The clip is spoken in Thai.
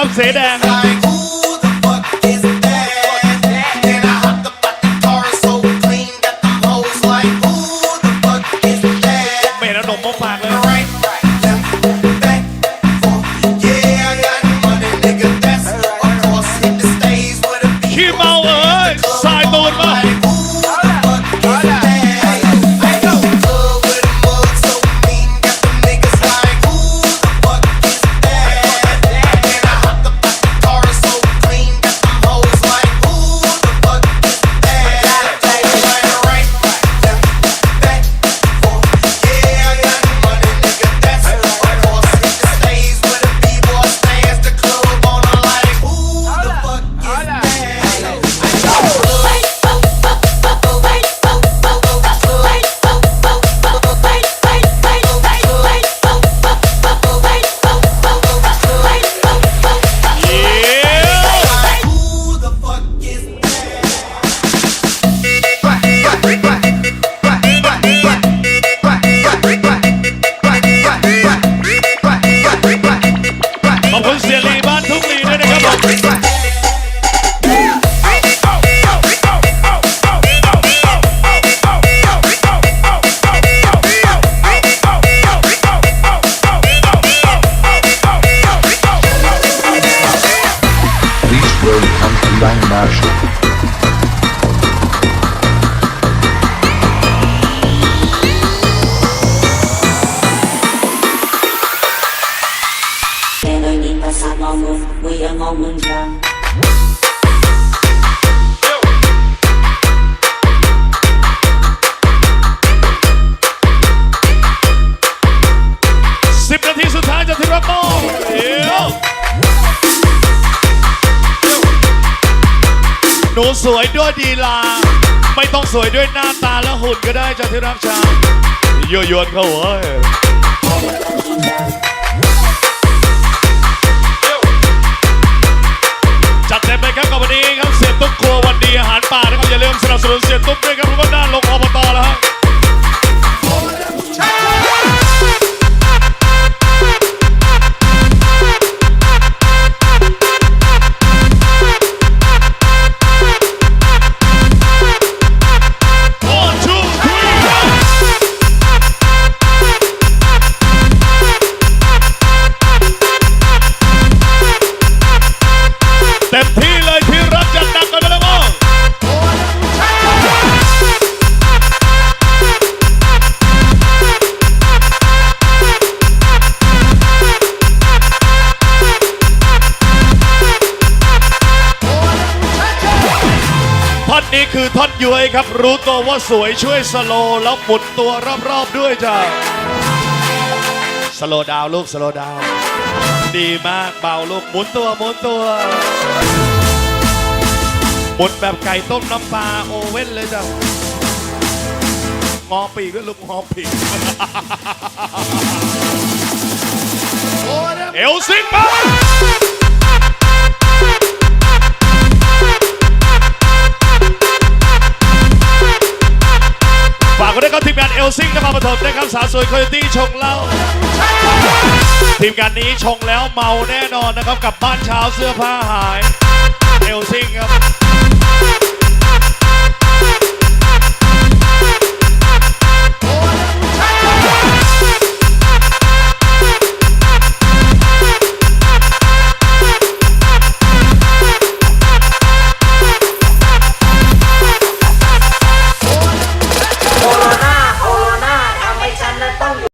นะครับเสแดง Like, who the fuck is that? Then I hopped up out the car, so clean, got the hoes like, who the fuck is that? ไม่เห็นขนมมาฝากเลย Design Marshall. Quên นูสวยด้วยดีลา ไม่ต้องสวยด้วยหน้าตาและหุ่นก็ได้จ้ะที่รักชาโยโยนเขาเว้ยจัดเต็มเลยครับกับวันนี้ครับเสียตุ๊กครัววันดีอาหารป่านะครับอย่าลืมสนับสนุนเสียตุ๊ก คือท่อนย้วยครับ รู้ตัวว่าสวยช่วยสโลว์แล้วหมุนตัวรอบๆด้วยจ้ะสโลว์ดาวน์ลูกสโลว์ดาวน์ดีมากเบาลูกหมุนตัวหมุนตัวหมุนแบบไก่ต้มน้ำปลาโอเว่นเลยจ้ะงอปีกก็ลูกงอปีกเอลซิงมา นเอลซิงนครปฐมนะครับสาวสวยโคโยตี้ชงเหล้าทีมงานนี้ชงแล้วเมาแน่นอนนะครับกลับบ้านเช้าเสื้อผ้าหายเอลซิงครับ